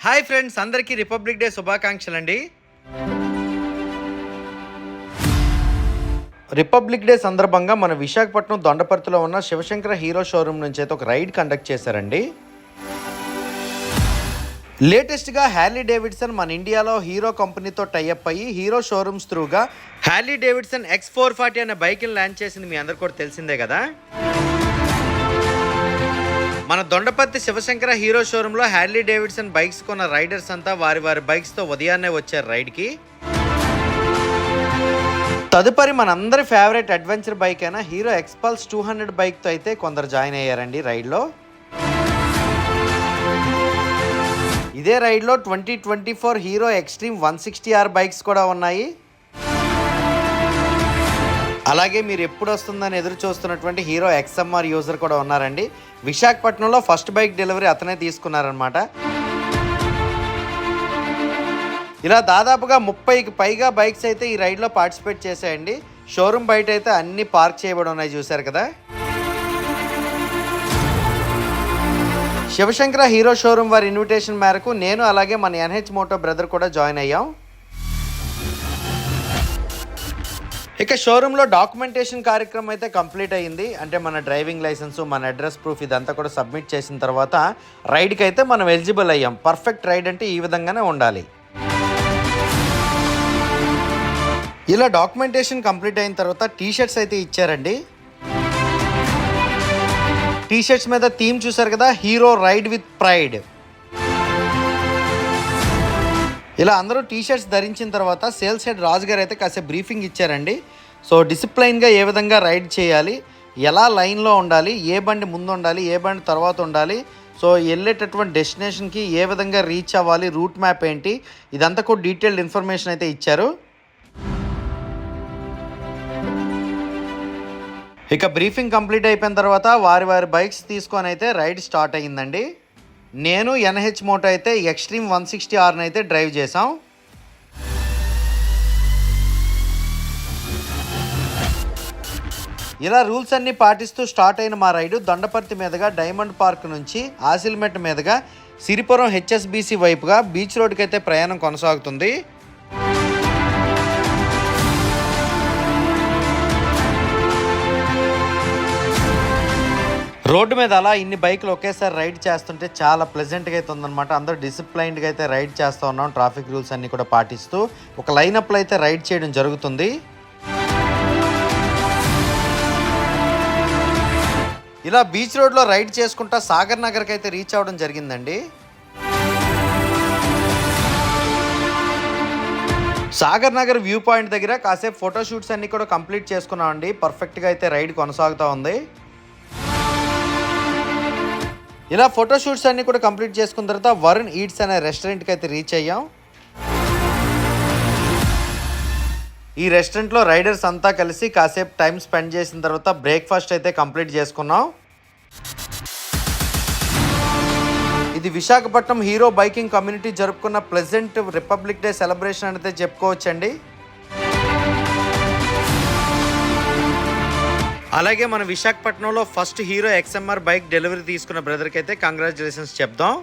Hi friends అందరికీ republic day శుభాకాంక్షలు అండి రిపబ్లిక్ డే సందర్భంగా మన విశాఖపట్నం దొండపర్తిలో ఉన్న శివశంకర హీరో షోరూమ్ నుంచి అయితే ఒక రైడ్ కండక్ట్ చేశారండి. లేటెస్ట్గా హ్యాలీ డేవిడ్సన్ మన ఇండియాలో హీరో కంపెనీతో టైఅప్ అయ్యి hero showrooms త్రూగా Harley Davidson X four forty అనే బైక్ని లాంచ్ చేసింది మీ అందరు కూడా తెలిసిందే కదా. మన దొండపర్తి శివశంకర హీరో షోరూంలో హ్యార్లీ డేవిడ్సన్ బైక్స్ కొన్న రైడర్స్ అంతా వారి వారి బైక్స్తో ఉదయాన్నే వచ్చారు రైడ్కి. తదుపరి మనందరి ఫేవరెట్ అడ్వెంచర్ బైక్ అయిన హీరో ఎక్స్పల్స్ టూ హండ్రెడ్ బైక్తో అయితే కొందరు జాయిన్ అయ్యారండి రైడ్లో. ఇదే రైడ్లో twenty twenty four Hero Xtreme one sixty R bikes కూడా ఉన్నాయి. అలాగే మీరు ఎప్పుడు వస్తుందని ఎదురు చూస్తున్నటువంటి హీరో ఎక్స్ఎంఆర్ యూజర్ కూడా ఉన్నారండి. విశాఖపట్నంలో ఫస్ట్ బైక్ డెలివరీ అతనే తీసుకున్నారనమాట ఇలా దాదాపుగా ముప్పైకి పైగా బైక్స్ అయితే ఈ రైడ్లో పార్టిసిపేట్ చేశాయండి. షోరూమ్ బయట అయితే అన్ని పార్క్ చేయబడి ఉన్నాయి చూశారు కదా. శివశంకర హీరో షోరూమ్ వారి ఇన్విటేషన్ మేరకు నేను అలాగే మన ఎన్హెచ్ మోటో బ్రదర్ కూడా జాయిన్ అయ్యాం. ఇక షోరూంలో డాక్యుమెంటేషన్ కార్యక్రమం అయితే కంప్లీట్ అయ్యింది. అంటే మన డ్రైవింగ్ లైసెన్స్ మన అడ్రస్ ప్రూఫ్ ఇదంతా కూడా సబ్మిట్ చేసిన తర్వాత రైడ్కి అయితే మనం ఎలిజిబుల్ అయ్యాం. పర్ఫెక్ట్ రైడ్ అంటే ఈ విధంగానే ఉండాలి. ఇలా డాక్యుమెంటేషన్ కంప్లీట్ అయిన తర్వాత టీ షర్ట్స్ అయితే ఇచ్చారండి. టీ షర్ట్స్ మీద థీమ్ చూసారు కదా హీరో రైడ్ విత్ ప్రైడ్. ఇలా అందరూ టీ షర్ట్స్ ధరించిన తర్వాత సేల్స్ హెడ్ రాజు గారు అయితే కాసేపు బ్రీఫింగ్ ఇచ్చారండి. సో డిసిప్లైన్గా ఏ విధంగా రైడ్ చేయాలి ఎలా లైన్లో ఉండాలి ఏ బండి ముందు ఉండాలి ఏ బండి తర్వాత ఉండాలి సో వెళ్ళేటటువంటి డెస్టినేషన్కి ఏ విధంగా రీచ్ అవ్వాలి రూట్ మ్యాప్ ఏంటి ఇదంతా కూడా డీటెయిల్డ్ ఇన్ఫర్మేషన్ అయితే ఇచ్చారు. ఇక బ్రీఫింగ్ కంప్లీట్ అయిపోయిన తర్వాత వారి వారి బైక్స్ తీసుకొని అయితే రైడ్ స్టార్ట్ అయ్యిందండి. నేను ఎన్హెచ్ మోటో అయితే ఎక్స్ట్రీమ్ వన్ సిక్స్టీ ఆర్ని అయితే డ్రైవ్ చేసాం ఇలా రూల్స్ అన్ని పాటిస్తూ స్టార్ట్ అయిన మా రైడు దొండపర్తి మీదుగా డైమండ్ పార్క్ నుంచి ఆసిల్మెట్ మీదుగా సిరిపురం హెచ్ఎస్బిసి వైపుగా బీచ్ రోడ్కి అయితే ప్రయాణం కొనసాగుతుంది. రోడ్డు మీద అలా ఇన్ని బైకులు ఒకేసారి రైడ్ చేస్తుంటే చాలా ప్లెజెంట్గా అయితే ఉందన్నమాట. అందరూ డిసిప్లైన్డ్గా అయితే రైడ్ చేస్తూ ఉన్నాం. ట్రాఫిక్ రూల్స్ అన్నీ కూడా పాటిస్తూ ఒక లైనప్లో అయితే రైడ్ చేయడం జరుగుతుంది. ఇలా బీచ్ రోడ్లో రైడ్ చేసుకుంటా సాగర్ నగర్కి అయితే రీచ్ అవ్వడం జరిగిందండి. సాగర్ నగర్ వ్యూ పాయింట్ దగ్గర కాసేపు ఫోటోషూట్స్ అన్నీ కూడా కంప్లీట్ చేసుకున్నామండి. పర్ఫెక్ట్గా అయితే రైడ్ కొనసాగుతూ ఉంది. ఇలా ఫోటోషూట్స్ అన్ని కూడా కంప్లీట్ చేసుకున్న తర్వాత వరుణ్ ఈట్స్ అనే రెస్టారెంట్కి అయితే రీచ్ అయ్యాం. ఈ రెస్టారెంట్లో రైడర్స్ అంతా కలిసి కాసేపు టైం స్పెండ్ చేసిన తర్వాత బ్రేక్ఫాస్ట్ అయితే కంప్లీట్ చేసుకున్నాం. ఇది విశాఖపట్నం హీరో బైకింగ్ కమ్యూనిటీ జరుపుకున్న ప్లెజెంట్ రిపబ్లిక్ డే సెలబ్రేషన్ అయితే చెప్పుకోవచ్చండి. అలాగే మన విశాఖపట్నంలో first Hero XMR bike delivery తీసుకున్న బ్రదర్కి అయితే కంగ్రాచులేషన్స్ చెప్దాం.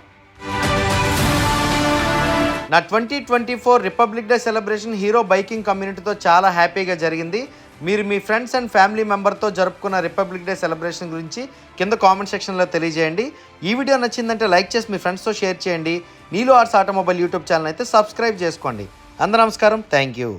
నా twenty twenty four republic day celebration Hero biking కమ్యూనిటీతో చాలా హ్యాపీగా జరిగింది. మీరు మీ ఫ్రెండ్స్ అండ్ ఫ్యామిలీ మెంబర్తో జరుపుకున్న రిపబ్లిక్ డే సెలబ్రేషన్ గురించి కింద కామెంట్ సెక్షన్లో తెలియజేయండి. ఈ వీడియో నచ్చిందంటే లైక్ చేసి మీ ఫ్రెండ్స్తో షేర్ చేయండి. Neelo arts automobile YouTube channel అయితే సబ్స్క్రైబ్ చేసుకోండి. అందరూ నమస్కారం. Thank you.